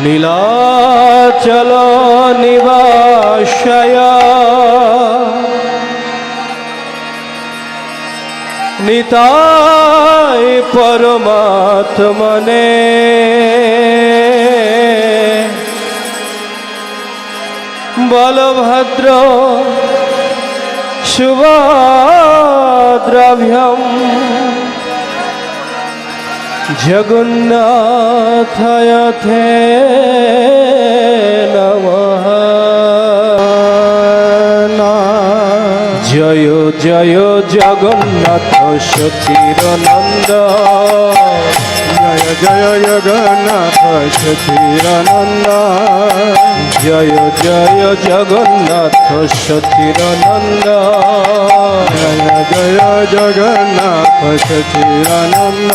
নীলাচল নিবাসায় নিতাই পরমাত্মনে। বলভদ্র সুভদ্রাভ্যম। জগন্নাথায়থে নমঃ জয় জয় জগন্নাথ সচিরনন্দ জয় জয় জগন্নাথ সচিরানন্দ জয় জয় জগন্নাথ সচিরানন্দ। জয় জয় জগন্নাথ সচিরানন্দ।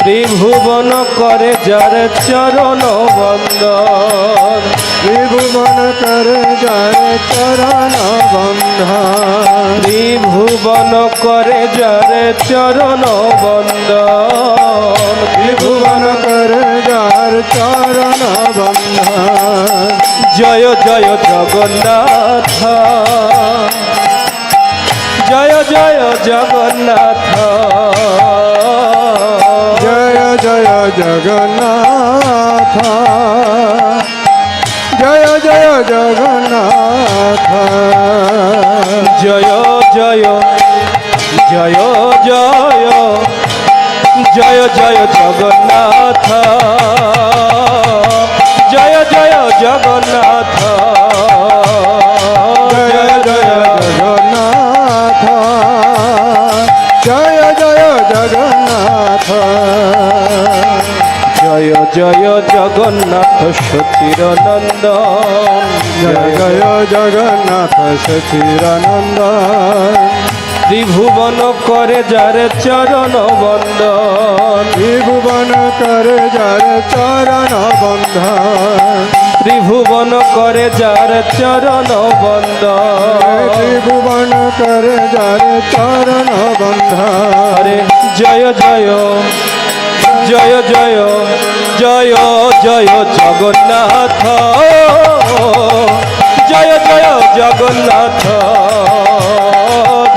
ত্রিভুবন করে যার চরণ বন্দন। ত্রিভুবন কর জয় চরণ বন্ধন ত্রিভুবন করে যার চরণ বন্দন ত্রিভুবন কর যার চরণ বন্ধন জয় জয় জগন্নাথ। জয় জয় জগন্নাথ। জয় জয় জগন্নাথ। জয় জয় জগন্নাথ। জয় জয় জয় জয় জয় জয় জগন্নাথ। জয় জয় জগন্নাথ। জয় জয় জগন্নাথ। জয় জয় জগন্নাথ। জয় জয় জগন্নাথ সচির নন্দন জয় জয় জগন্নাথ সচিরানন্দ ত্রিভুবন করে যার চরণ বন্দন ত্রিভুবন কর যার চরণ বন্ধন। ত্রিভুবন করে যার চরণ বন্দন ত্রিভুবন কর যার চরণ বন্ধন। জয় জয় জয় জয় জয় জয়, জগন্নাথ। জয় জয়, জগন্নাথ।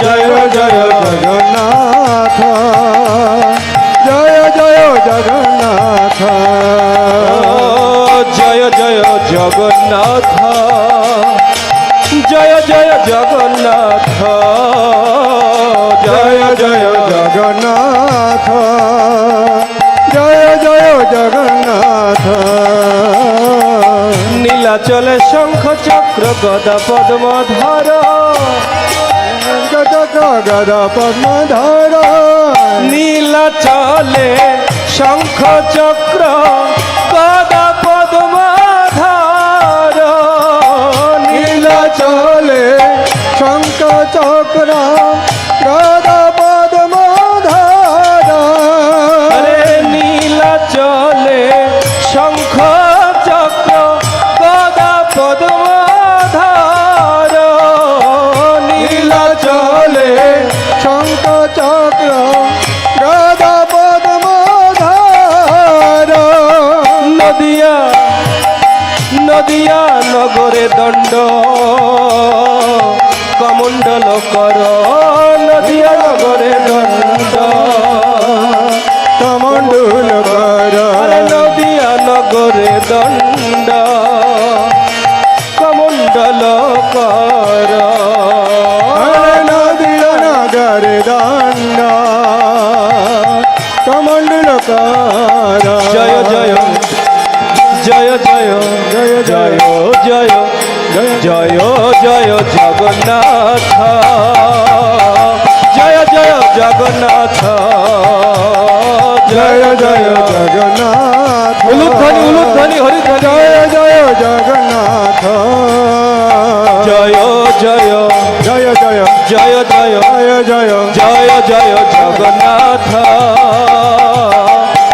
জয় জয় জগন্নাথ। জয় জয়, জগন্নাথ। জয় জয়, জগন্নাথ। মঙ্গল শঙ্খ চক্র গদা পদ্ম ধর গদা পদ্ম ধর নীলা চলে শঙ্খ চক্র দণ্ড কমণ্ডল কর নদিয়া নগরে দণ্ড। কমণ্ডল কর নদিয়া নগরে দণ্ড। জগন্নাথ। জয় জয় জগন্নাথ। জয় জয় জগন্নাথ। উলুধ্বনি উলুধ্বনি হরিধ্বনি। জয় জয় জগন্নাথ। জয় জয় জয় জয় জয় জয় জয় জয় জয় জয় জগন্নাথ।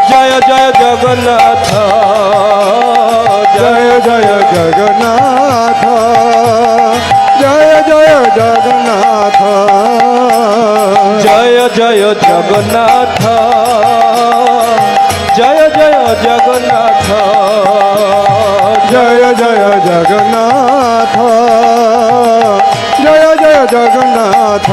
জয় জয় জগন্নাথ। জয় জয় জগন্নাথ। জয় জয় জগন্নাথ। জয় জয় জগন্নাথ। জয় জয় জগন্নাথ। জয় জয় জগন্নাথ।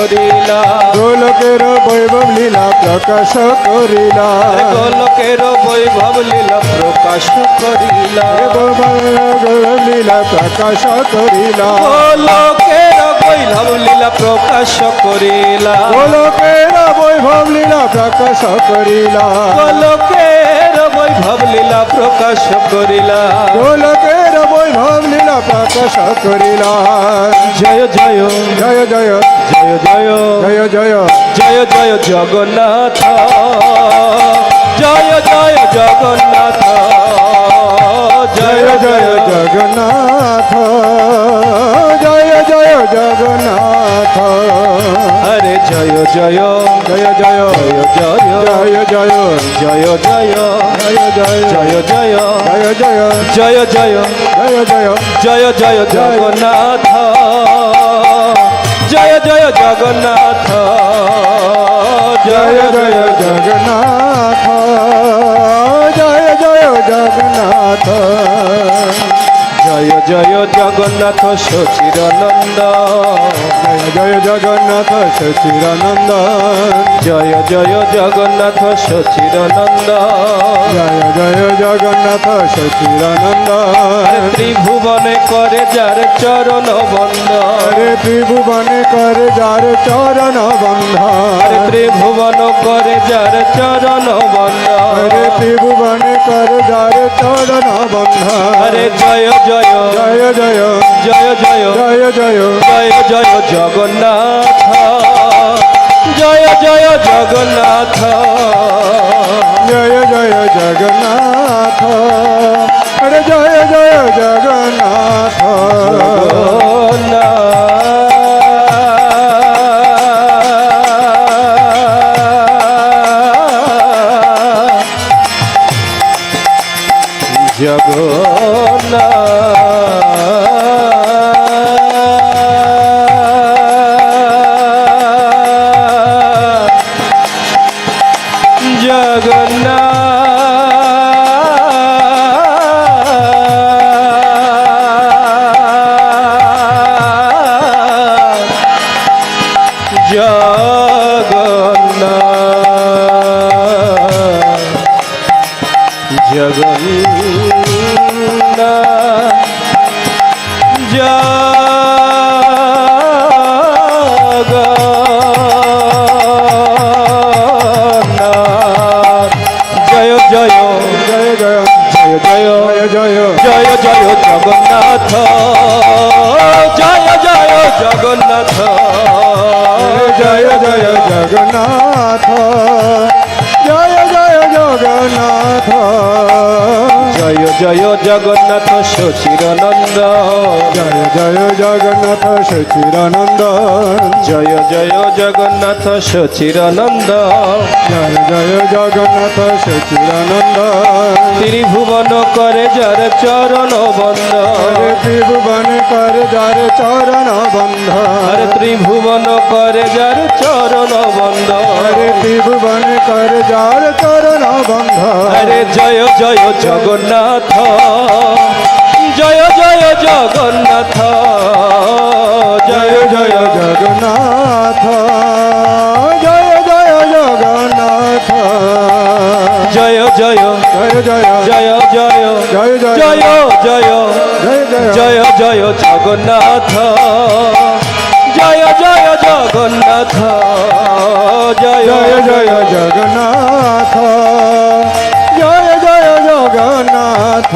করিলা। গোলকের বৈভব লীলা প্রকাশ করিলা। গোলকের বৈভব লীলা প্রকাশ করিলা। বৈভব লীলা প্রকাশ করিলা। গোলকের বৈভব লীলা প্রকাশ করিলা। গোলকের বৈভব লীলা প্রকাশ করিলা। গোলকের বৈভব লীলা প্রকাশ করিলা। গোলকের বৈভব লীলা প্রকাশ করিল জয় জয় জয় জয় জয় জয় জয় জয় জয় জয় জগন্নাথ জয় জয় জগন্নাথ জয় জয় জগন্নাথ জয় জয় জগন্নাথ হরে জয় জয় জয় জয় জয় জয় জয় জয় জয় জয় জয় জয় জয় জয় জয় জয় জয় জয় জগন্নাথ জয় জয় জগন্নাথ জয় জয় জগন্নাথ জয় জয় জগন্নাথ। জয় জয় জগন্নাথ সচিরানন্দ জয় জয় জগন্নাথ সচিরানন্দ জয় জয় জগন্নাথ সচিরানন্দ জয় জয় জগন্নাথ সচিরানন্দ ত্রিভুবনে করে যার চরণ বন্ধ। হরে ত্রিভুবনে কর যার চরণ বন্ধ। আরে ত্রিভুবন করে যার চরণ বন্ধ। হরে ত্রিভুবনে কর যার চরণ বন্ধ। আরে জয় জয় জয় জয় জয় জয় জয় জয় জয় জয় জগন্নাথ জয় জয় জগন্নাথ জয় জয় জগন্নাথ হরে জয় জয় জগন্নাথ জগন্নাথ জগন্নাথ জগন্নাথ জয় জয় জয় জয় জয় জয় জয় জয় জয় জয় জগন্নাথ জয় জয় জগন্নাথ জগন্নাথ। জয় জয় জগন্নাথ। জয় জয় জগন্নাথ সচিরানন্দ। জয় জয় জগন্নাথ সচিরানন্দ। জয় জয় জগন্নাথ সচিরানন্দ। জয় জয় জগন্নাথ সচিরানন্দ। ত্রিভুবন করে যার চরণ বন্ধ। ত্রিভুবন কর যার চরণ বন্ধ। ত্রিভুবন করে যার চরণ বন্ধ। ত্রিভুবন কর যার চরণ বন্ধ। জয় জয় জগন্নাথ জয় জয় জগন্নাথ জয় জয় জগন্নাথ জয় জয় জগন্নাথ জয় জয় জয় জয় জয় জয় জয় জয় জয় জয় জয় জগন্নাথ জয় জয় জগন্নাথ জয় জয় জগন্নাথ জয় জয় জগন্নাথ।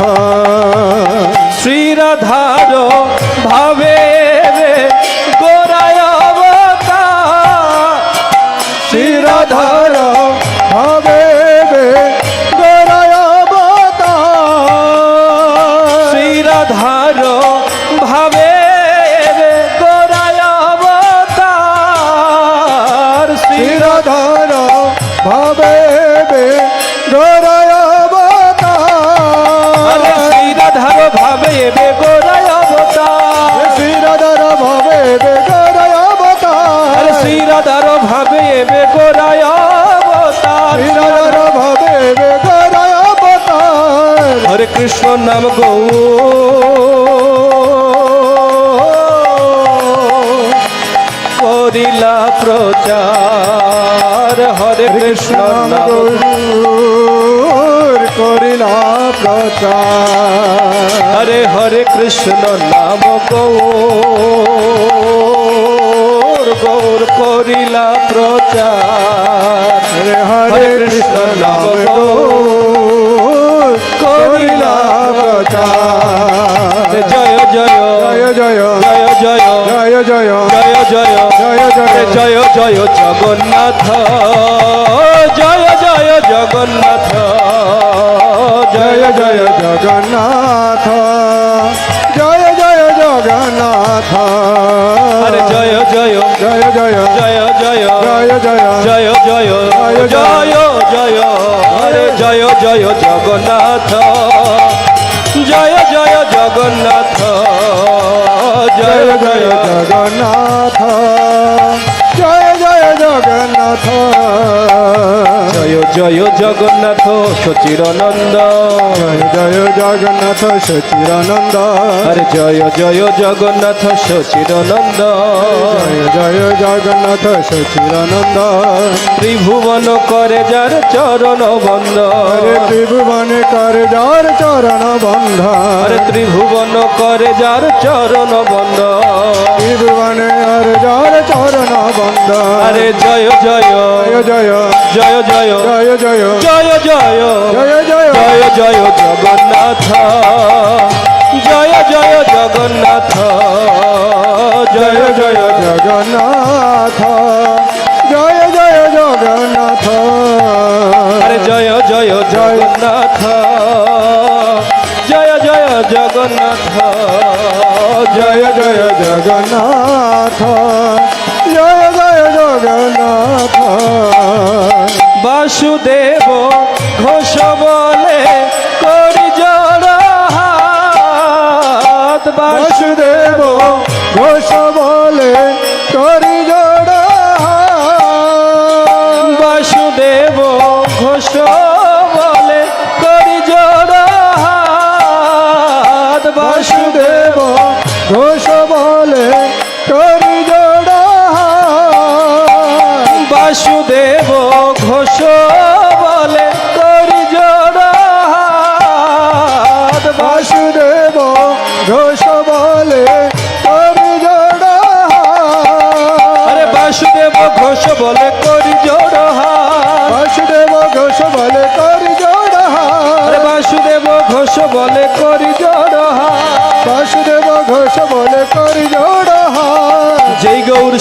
শ্রীরাধার ভাবে অবতার। ভাবে অবতার। হরে কৃষ্ণ নাম গৌ করিলা প্রচার হরে কৃষ্ণ করিলা প্রচার। হরে হরে কৃষ্ণ নাম গৌর গৌর করিলা প্রচার। হরে হরে কৃষ্ণ নাম গৌর করিলা প্রচার জয় জয় জয় জয় জয় জয় জয় জয় জয় জয় জয় জয় জয় জয় জগন্নাথ জয় জয় জগন্নাথ জয় জয় জগন্নাথ জয় জয় জয় জয় জয় জয় জয় জয় জয় জয় জয় জয় জয় হরে জয় জয় জগন্নাথ জয় জয় জগন্নাথ জয় জয় জগন্নাথ জয় জগন্নাথ। জয় জয় জগন্নাথ সচিরানন্দ। জয় জয় জগন্নাথ সচিরানন্দ। হরে জয় জয় জগন্নাথ সচিরানন্দ। জয় জয় জগন্নাথ সচিরানন্দ। ত্রিভুবন করে যার চরণ বন্ধ। ত্রিভুবন কর যার চরণ বন্ধ। ত্রিভুবন করে যার চরণ বন্ধ। ত্রিভুবন আর যার চরণ বন্ধ। আরে জয় জয় জয় জয় জয় জয় জয় জয় জয় জয় জয় জগন্নাথ জয় জয় জগন্নাথ জয় জয় জগন্নাথ জয় জয় জগন্নাথ আরে জয় জয় জগন্নাথ জয় জয় জগন্নাথ জয় জয় জগন্নাথ জয় জগন্নাথ। বাসুদেব ঘোষ বলে করি জড় বাসুদেব ঘোষ বলে করি বাসুদেব ঘোষ বলে করি জড় বাসুদেব ঘোষ বলে বাসুদেব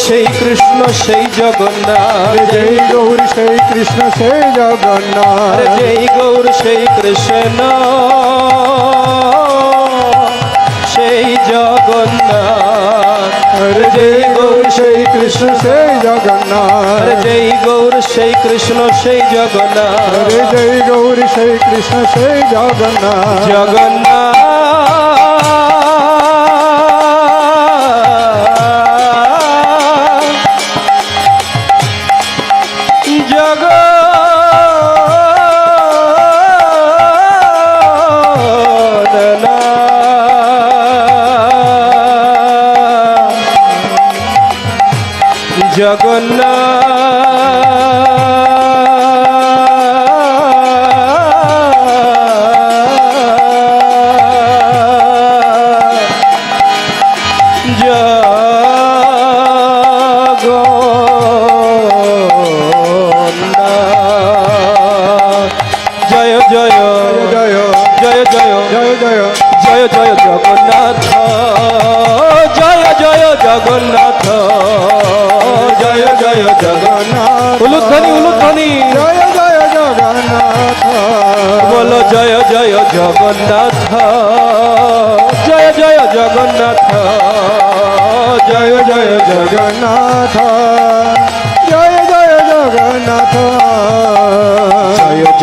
সেই কৃষ্ণ সেই জগন্নাথ। জয় গৌর সেই কৃষ্ণ সেই জগন্নাথ। যেই গৌর সেই কৃষ্ণ। সেই জগন্নাথ। জয় গৌর সেই কৃষ্ণ সেই জগন্নাথ। যেই গৌর সেই কৃষ্ণ সেই জগন্নাথ। জয় গৌর সেই কৃষ্ণ সেই জগন্নাথ। জগন্নাথ। জগন্নাথ। জয় জয় জয় জয় জয় জয় জয় জয় জয় জগন্নাথ জয় জয় জগন্নাথ জয় জয় জগন্নাথ উলুধ্বনি উলুধ্বনি জয় জয় জগন্নাথ বলো জয় জয় জগন্নাথ জয় জয় জগন্নাথ জয় জয় জগন্নাথ জয় জয় জগন্নাথ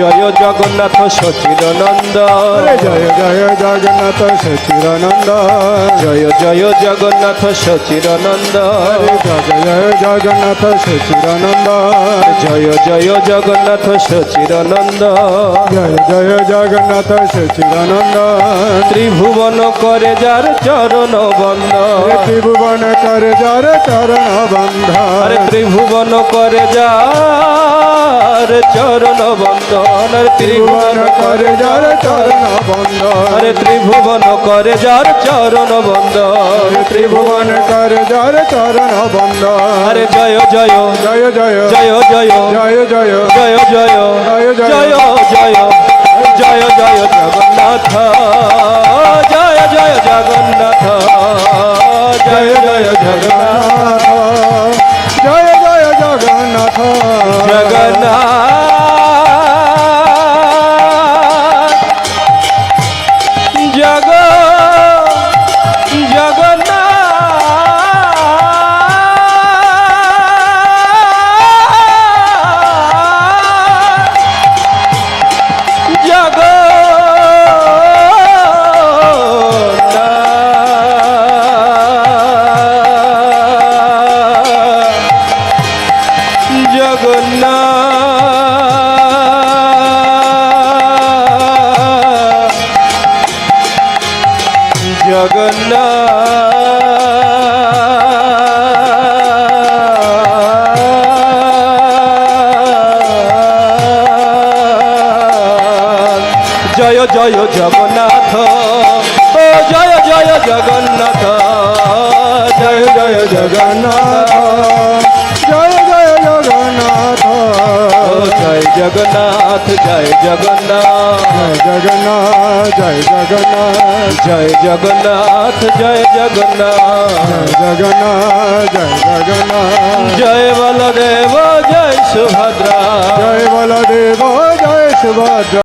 জয় জগন্নাথ সচিদানন্দ। হরে জয় জয় জগন্নাথ সচিরানন্দ জয় জয় জগন্নাথ সচিদানন্দ। হরে জয় জয় জগন্নাথ সচিদানন্দ। জয় জয় জগন্নাথ সচিদানন্দ। জয় জয় জগন্নাথ সচিদানন্দ। ত্রিভুবন করে যার চরণ বন্ধ। ত্রিভুবন কর যার চরণ বন্ধ। ত্রিভুবন করে যার চরণ বন্ধন আরে ত্রিভুবন কর যার চরণ বন্ধ আরে ত্রিভুবন করে যার চরণ বন্ধন ত্রিভুবন কর যার চরণ বন্ধ আরে জয় জয় জয় জয় জয় জয় জয় জয় জয় জয় জয় জয় জয় জয় জগন্নাথ জয় জয় জগন্নাথ জয় জয় জগন্নাথ জয় জয় জগন্নাথ জগন্নাথ জয় জয় জগন্নাথ। ও জয় জয় জগন্নাথ। জয় জয় জগন্নাথ। জয় জয় জগন্নাথ। জয় জগন্নাথ জয় জগন্নাথ। জয় জগন্নাথ জয় জগন্নাথ। জয় জগন্নাথ জয় জগন্নাথ। জগন্নাথ জয় জগন্নাথ। জয় বলদেব জয় সুভদ্রা। জয় বলদেব জয় সুভদ্রা।